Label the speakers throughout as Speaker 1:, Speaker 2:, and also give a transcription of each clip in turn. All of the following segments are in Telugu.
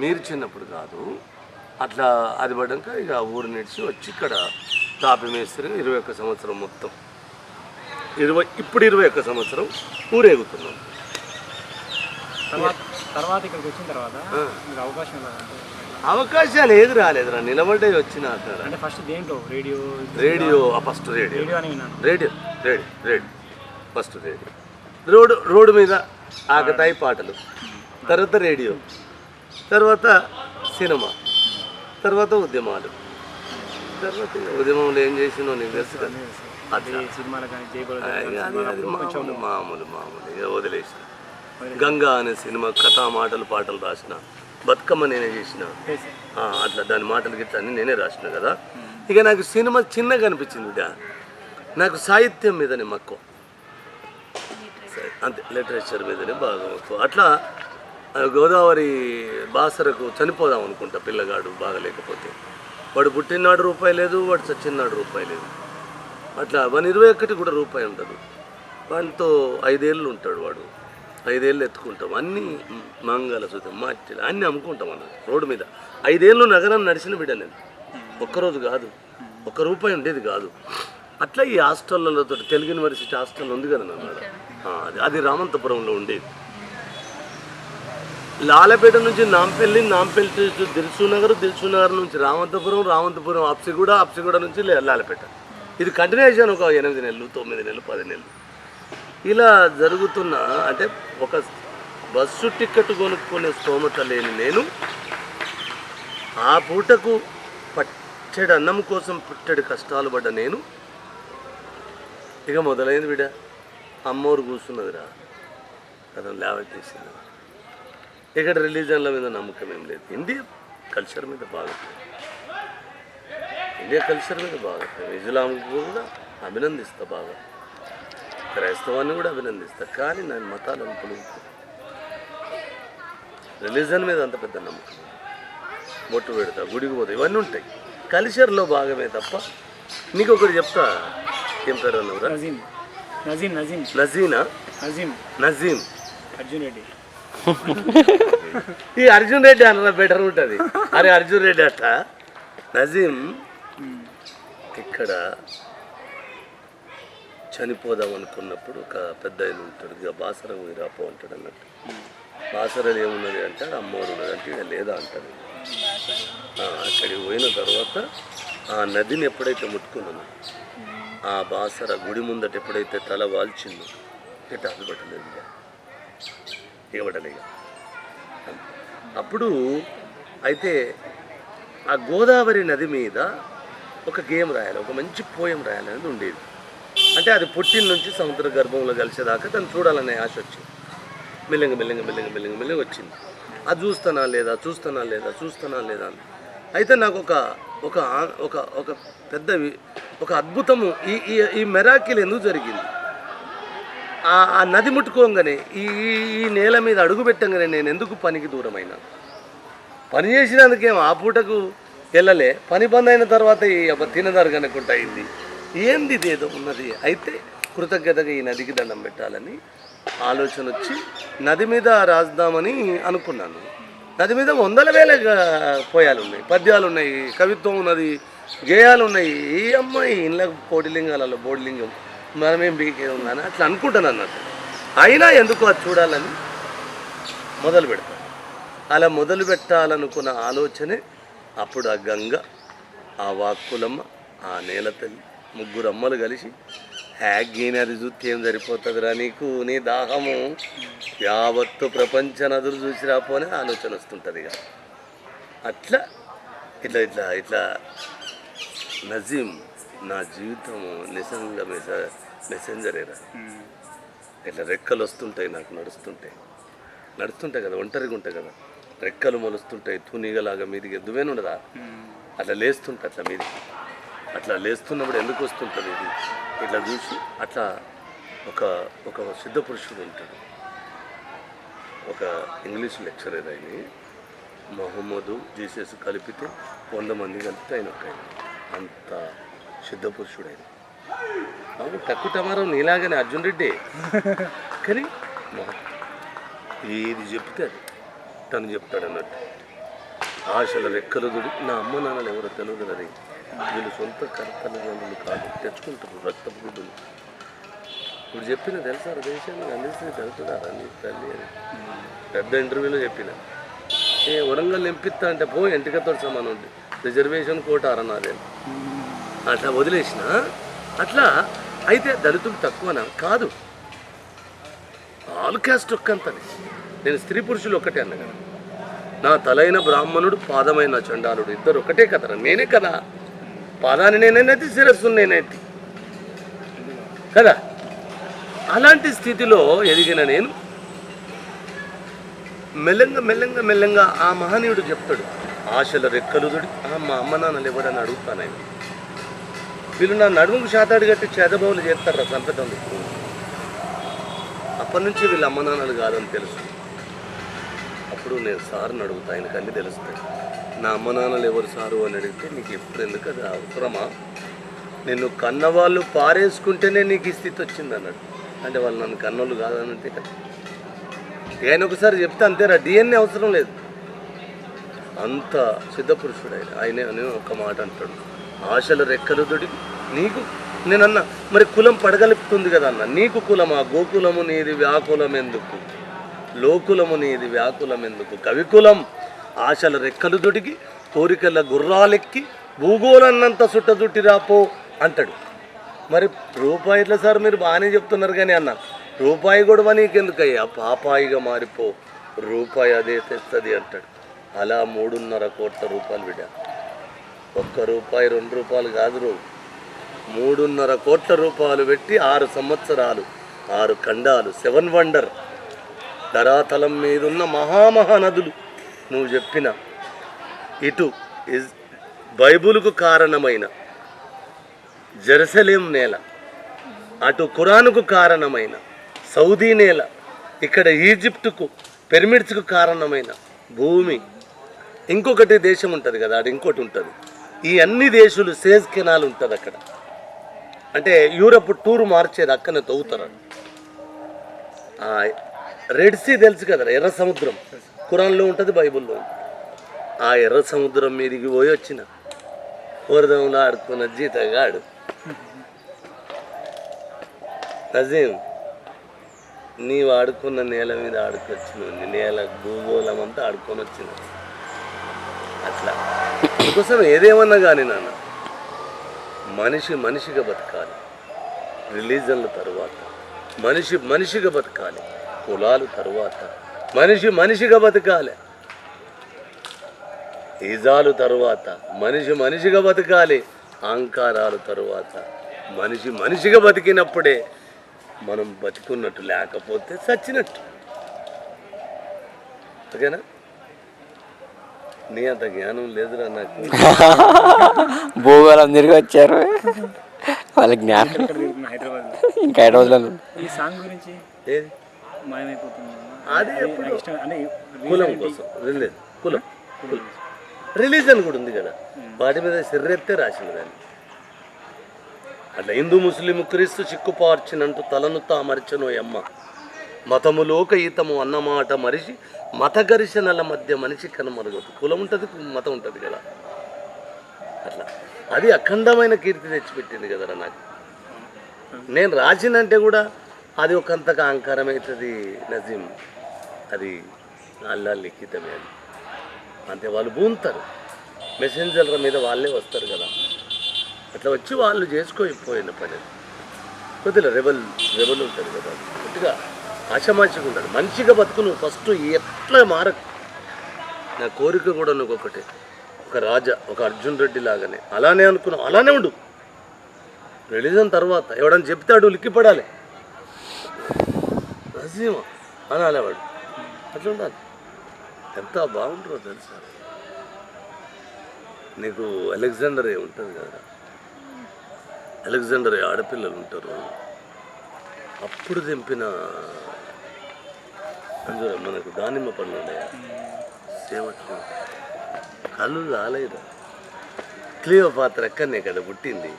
Speaker 1: మీరు చిన్నప్పుడు కాదు. అట్లా అది పడ్డాక ఇక ఊరు నిడిచి వచ్చి ఇక్కడ తాపి మేస్త్రి ఇరవై ఒక్క సంవత్సరం మొత్తం. ఇరవై ఇప్పుడు ఇరవై ఒక్క సంవత్సరం ఊరేగుతున్నాం.
Speaker 2: తర్వాత తర్వాత ఇక్కడికి వచ్చిన తర్వాత అవకాశం
Speaker 1: అవకాశాలు ఏది రాలేదురా నిలబడ్డే వచ్చిన అక్కడ.
Speaker 2: ఫస్ట్ దేంట్లో? Radio?
Speaker 1: Radio first radio.
Speaker 2: Radio
Speaker 1: radio radio first radio. Road road మీద ఆకతాయి పాటలు. తర్వాత రేడియో. తర్వాత సినిమా తర్వాత ఉద్యమాలు. తర్వాత ఉద్యమంలో ఏం చేసినో నీకు తెలుసు కదా. మామూలు మామూలు వదిలేసిన. గంగా అనే సినిమా కథా మాటలు పాటలు రాసిన. బతుకమ్మ నేనే చేసిన. అట్లా దాని మాటలు గిట్ల అన్ని నేనే రాసిన కదా. ఇక నాకు సినిమా చిన్నగా అనిపించింది ఇక నాకు సాహిత్యం మీదనే మక్కువ. సరే, అంతే లిటరేచర్ మీదనే బాగా మక్కువ. అట్లా గోదావరి బాసరకు చనిపోదాం అనుకుంటా పిల్లగాడు బాగలేకపోతే. వాడు పుట్టినాడు రూపాయి లేదు వాడు చచ్చినాడు రూపాయి లేదు. అట్లా వన్ ఇరవై ఒకటి కూడా రూపాయి ఉండదు. వాడితో ఐదేళ్ళు ఉంటాడు వాడు. ఐదేళ్ళు ఎత్తుకుంటాం. అన్నీ మంగళసూత్రం మాటలు అన్నీ అమ్ముకుంటాం అన్నది రోడ్డు మీద. ఐదేళ్ళు నగరం నడిచిన బిడ్డ నేను. ఒక్కరోజు కాదు. ఒక్క రూపాయి ఉండేది కాదు. అట్లా ఈ హాస్టళ్ళతో తెలుగు యూనివర్సిటీ హాస్టల్ ఉంది కదా అది అది రామంతపురంలో ఉండేది. లాలపేట నుంచి నాంపల్లి నాంపల్లి నుంచి దిల్సు నగర్ నగర్ నుంచి రామంతపురం రామంతపురం అప్సిగూడ అప్సిగూడ నుంచి లే- లాలపేట. ఇది కంటిన్యూషన్ ఒక ఎనిమిది నెలలు తొమ్మిది నెలలు పది నెలలు. ఇలా జరుగుతున్న అంటే ఒక బస్సు టికెట్ కొనుక్కునే స్తోమత లేని నేను ఆ పూటకు పట్టెడు అన్నం కోసం పుట్టెడు కష్టాలు పడ్డ నేను. ఇక మొదలైంది బిడ అమ్మోరు కూర్చున్నదిరా. అతను తీసింది ఇక్కడ రిలీజన్ల మీద నమ్మకం ఏం లేదు. ఇండియా కల్చర్ మీద బాగా ఇండియా కల్చర్ మీద బాగా ఇస్లాం కూడా అభినందిస్తా బాగా. క్రైస్తవాన్ని కూడా అభినందిస్తా. కానీ నేను మతాలను పొలుగుతా రిలీజన్ మీద అంత పెద్ద నమ్మకం. బొట్టు పెడతా గుడికి పోతా ఇవన్నీ ఉంటాయి. కల్చర్లో భాగమే తప్ప నీకు ఒకటి చెప్తా. ఏం పేరు అన్నవరా?
Speaker 2: నజీం నజీం నజీం
Speaker 1: నజీనా?
Speaker 2: నజీం
Speaker 1: నజీం
Speaker 2: అర్జున్ రెడ్డి.
Speaker 1: ఈ అర్జున్ రెడ్డి అన్న బెటర్ ఉంటుంది. అరే అర్జున్ రెడ్డి అట్ట. నజీం ఇక్కడ చనిపోదాం అనుకున్నప్పుడు ఒక పెద్ద ఆయన ఉంటాడు. ఇక బాసరం రాపో అంటాడు అన్నట్టు. బాసరలు ఏమున్నది అంటాడు అమ్మవారు ఉన్నది అంటే ఇక లేదా అంటాడు. అక్కడికి పోయిన తర్వాత ఆ నదిని ఎప్పుడైతే ముట్టుకున్నాను ఆ బాసర గుడి ముందట ఎప్పుడైతే తల వాల్చిందో ఇట్లా అది పట్టలేదు అప్పుడు అయితే ఆ గోదావరి నది మీద ఒక గేమ్ రాయాలి ఒక మంచి పోయం రాయాలి అనేది ఉండేది. అంటే అది పుట్టిన నుంచి సముద్ర గర్భంలో కలిసేదాకా దాన్ని చూడాలనే ఆశ వచ్చింది. మెల్లగా మెల్లగా మెల్లగా మెల్లగా మెల్లగా వచ్చింది. అది చూస్తానా లేదా? చూస్తానా లేదా? చూస్తానా లేదా? అని. అయితే నాకు ఒక ఒక ఒక ఒక పెద్ద ఒక అద్భుతము ఈ ఈ మెరాకిల్ ఎందుకు జరిగింది? ఆ నది ముట్టుకోగానే ఈ ఈ- నేల మీద అడుగు పెట్టంగానే నేను ఎందుకు పనికి దూరమైనా? పని చేసినందుకేం ఆ పూటకు వెళ్ళలే. పని బంద్ అయిన తర్వాత ఈ అబ్బ తినదారు కనుకుంటా అయింది ఏంది ఇదేదో ఉన్నది? అయితే కృతజ్ఞతగా ఈ నదికి దండం పెట్టాలని ఆలోచన వచ్చి నది మీద రాద్దామని అనుకున్నాను. నది మీద వందల వేల పోయాలు ఉన్నాయి పద్యాలు ఉన్నాయి. కవిత్వం ఉన్నది. గేయాలు ఉన్నాయి. ఈ అమ్మాయి ఇంట్లో కోటిలింగాలలో బోడిలింగం. మనమేం ఏం ఉందని అట్లా అనుకుంటాను అన్నట్టు. అయినా ఎందుకు అది చూడాలని మొదలు పెడతాను. అలా మొదలు పెట్టాలనుకున్న ఆలోచనే అప్పుడు ఆ గంగ ఆ వాక్కులమ్మ ఆ నేల తల్లి ముగ్గురు అమ్మలు కలిసి హ్యాగీని అది చూస్తే ఏం సరిపోతుందిరా నీకు? నీ దాహము యావత్తు ప్రపంచ నదులు చూసి రాపోనే ఆలోచన వస్తుంటుంది ఇక. అట్లా ఇట్లా ఇట్లా ఇట్లా నజీం నా జీవితం నిజంగా మెస మెసెంజరేరా. ఇట్లా రెక్కలు వస్తుంటాయి నాకు నడుస్తుంటాయి. నడుస్తుంటాయి కదా ఒంటరిగా ఉంటాయి కదా. రెక్కలు మొలుస్తుంటాయి తూనీగలాగా మీదికి ఎద్దువేను ఉండదా అట్లా లేస్తుంటా అట్లా మీదికి. అట్లా లేస్తున్నప్పుడు ఎందుకు వస్తుంటుంది ఇది? ఇట్లా చూసి అట్లా ఒక ఒక సిద్ధ పురుషుడు ఉంటాడు. ఒక ఇంగ్లీష్ లెక్చరర్ అయిన మహమ్మదు జీసస్ కలిపితే వంద మంది కలిపితే ఆయన ఒక ఆయన. అంత సిద్ధ పురుషుడు ఆయన అవును తక్కువ టమారం నీలాగానే అర్జున్ రెడ్డి. కానీ ఏది చెప్తే అది. తను చెప్తాడు అన్నట్టు ఆశల రెక్కలుదుడి నా అమ్మ నాన్నలు ఎవరో తెలియదు రే వీళ్ళు సొంత కర్తలు కాదు తెచ్చుకుంటారు రక్తపు గుడ్డులు. ఇప్పుడు చెప్పిన తెలుసా దేశాన్ని అందిస్తే తెలుసుదారా నీ తల్లి అని? పెద్ద ఇంటర్వ్యూలో చెప్పిన. ఏ వరంగల్ ఎంపిస్తా అంటే పో ఎంటికతో సమానం ఉంది. రిజర్వేషన్ కోట అరనాదే అట్లా వదిలేసిన అట్లా అయితే దళితులు తక్కువనా? కాదు. ఆల్ క్యాస్ట్ ఒక్కంతని. నేను స్త్రీ పురుషులు ఒక్కటే అన్న కదా. నా తలైన బ్రాహ్మణుడు పాదమైన చండాలుడు ఇద్దరు ఒకటే కదరా. నేనే కదా. పాదాన్ని నేనైతే శిరస్సు నేనైతే. కదా? అలాంటి స్థితిలో ఎదిగిన నేను మెల్లంగా మెల్లంగా మెల్లంగా ఆ మహనీయుడు చెప్తాడు ఆశల రెక్కలుదుడి మా అమ్మ నాన్నలు ఎవరని అడుగుతాను వీళ్ళు నా నడుముకు శాతాడు కట్టి చేదబావులు చేస్తారా సంపదందుకు అప్పటి నుంచి వీళ్ళ అమ్మ నాన్నలు కాదని తెలుసు. అప్పుడు నేను సార్ని అడుగుతా ఆయనకు అన్నీ తెలుస్తాయి. నా అమ్మ నాన్నలు ఎవరు సారు అని అడిగితే నీకు ఎప్పుడు ఎందుకు అది అవసరమా? నిన్ను కన్నవాళ్ళు పారేసుకుంటేనే నీకు ఈ స్థితి వచ్చింది అన్నాడు. అంటే వాళ్ళు నన్ను కన్నోళ్ళు కాదని అంతే కదా. ఆయన ఒకసారి చెప్తే అంతేరా డిఎన్ఏ అవసరం లేదు. అంత సిద్ధపురుషుడు ఆయన. ఆయనే అని ఒక మాట అంటాడు. ఆశల రెక్కలు దొడిగి నీకు నేనన్నా మరి కులం పడగలుపుతుంది కదా అన్న. నీకు కులమా? గోకులము నీది వ్యాకులం ఎందుకు? లోకులము నీది వ్యాకులం ఎందుకు? కవికులం ఆశల రెక్కలు దొడిగి కోరికల గుర్రాలెక్కి భూగోళన్నంత సుట్టజుట్టి రాపో అంటాడు. మరి రూపాయిట్ల సార్ మీరు బాగానే చెప్తున్నారు కానీ అన్న రూపాయి గొడవ నీకెందుకయ్యా? పాపాయిగా మారిపో. రూపాయి అదే తెస్తుంది అంటాడు. అలా మూడున్నర కోట్ల రూపాయలు విడా. ఒక్క రూపాయి రెండు రూపాయలు కాదురు. మూడున్నర కోట్ల రూపాయలు పెట్టి ఆరు సంవత్సరాలు ఆరు ఖండాలు. Seven wonder. ధరాతలం మీదున్న మహామహానదులు నువ్వు చెప్పిన ఇటు ఇజ్ బైబుల్కు కారణమైన జెరసలేం నేల అటు కురాన్కు కారణమైన సౌదీ నేల ఇక్కడ ఈజిప్టుకు పెర్మిడ్స్కు కారణమైన భూమి. ఇంకొకటి దేశం ఉంటుంది కదా అది ఇంకోటి ఉంటుంది. ఈ అన్ని దేశాలు సేజ్ కెనాల్ ఉంటుంది అక్కడ. అంటే యూరప్ టూర్ మార్చేది అక్కనే తవ్వుతారు ఆ రెడ్ సీ తెలుసు కదా ఎర్ర సముద్రం. ఖురాన్లో ఉంటుంది బైబిల్లో ఆ ఎర్ర సముద్రం మీదికి పోయి వచ్చిన. వరదంలో ఆడుకున్న జీతగాడు. నజీం నీవు ఆడుకున్న నేల మీద ఆడుకొచ్చిన నేల భూగోళం అంతా ఆడుకొని వచ్చిన. అట్లా. అందుకోసం ఏదేమన్నా కానీ నాన్న మనిషి మనిషిగా బతకాలి. రిలీజన్ల తరువాత మనిషి మనిషిగా బతకాలి. కులాలు తరువాత మనిషి మనిషిగా బతకాలి. ఈజాలు తరువాత మనిషి మనిషిగా బతకాలి. అహంకారాలు తరువాత మనిషి మనిషిగా బతికినప్పుడే మనం బతుకున్నట్టు లేకపోతే చచ్చినట్టు. ఓకేనా? నీ అంత జ్ఞానం లేదురా నాకు.
Speaker 3: భూగోళం తిరిగి వచ్చారు. వాళ్ళ జ్ఞానం. ఇంకా ఐదు రోజులు
Speaker 2: ఈ సాంగ్ గురించి
Speaker 1: ఏది?
Speaker 2: మాయమైపోతుంది.
Speaker 1: అది కులం కోసం. రిలీజన్ కులం. కులం. రిలీజన్ కూడా ఉంది కదా. వాటి మీద సిర్రెత్తే రాసింది దాన్ని. అట్లా హిందూ ముస్లిం క్రీస్తు చిక్కుపార్చినంటూ తలను తామర్చను అమ్మ మతములోక ఈతము అన్నమాట మరిచి మత ఘర్షణల మధ్య మనిషి కనుమరుగదు. కులం ఉంటుంది మతం ఉంటుంది కదా. అట్లా. అది అఖండమైన కీర్తి తెచ్చిపెట్టింది కదరా నాకు. నేను రాసినంటే కూడా అది ఒకంతగా అహంకారం అవుతుంది నజీం. అది అల్లా లిఖితమే అది. అంతే వాళ్ళు బూంతారు. మెసెంజర్ల మీద వాళ్ళే వస్తారు కదా. అట్లా వచ్చి వాళ్ళు చేసుకోకపోయిన పని కొద్దిగా రెబల్ రెబల్ ఉంటుంది కదా కొద్దిగా ఆశమాషగా ఉండాలి మంచిగా బతుకు నువ్వు ఫస్ట్ ఎట్లా మారకు నా కోరిక కూడా నువ్వు ఒకటి. ఒక రాజా ఒక అర్జున్ రెడ్డి లాగానే. అలానే అనుకున్నావు. అలానే ఉండు. రిలీజన్ తర్వాత ఎవడని చెప్తాడు లిక్కిపడాలి నజీమ అనాలి వాడు అట్లా ఉండాలి. ఎంత బాగుంటుందో తెలుసా? నీకు అలెగ్జాండర్ ఉంటుంది కదా? అలెగ్జాండర్ ఆడపిల్లలు ఉంటారు? అప్పుడు దింపిన అందులో మనకు దానిమ్మ పండ్లు ఉన్నాయా? సేవట్లు కళ్ళు రాలేదు? క్లియో పాత్ర ఎక్కడనే కదా పుట్టింది.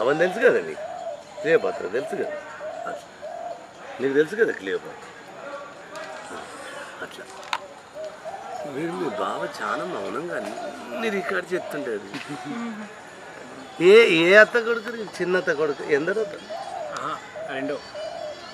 Speaker 1: అవన్నీ తెలుసు కదా నీకు? క్లియో పాత్ర తెలుసు కదా? నీకు తెలుసు కదా క్లియో పాత్ర అట్లా. మీరు మీ బావ చాలా మౌనంగా అన్ని రికార్డ్ చెప్తుంటారు ఏ ఏ అత్త కొడుకు చిన్న అత్త కొడుకు? ఎందరో
Speaker 2: ఆహా, రెండో.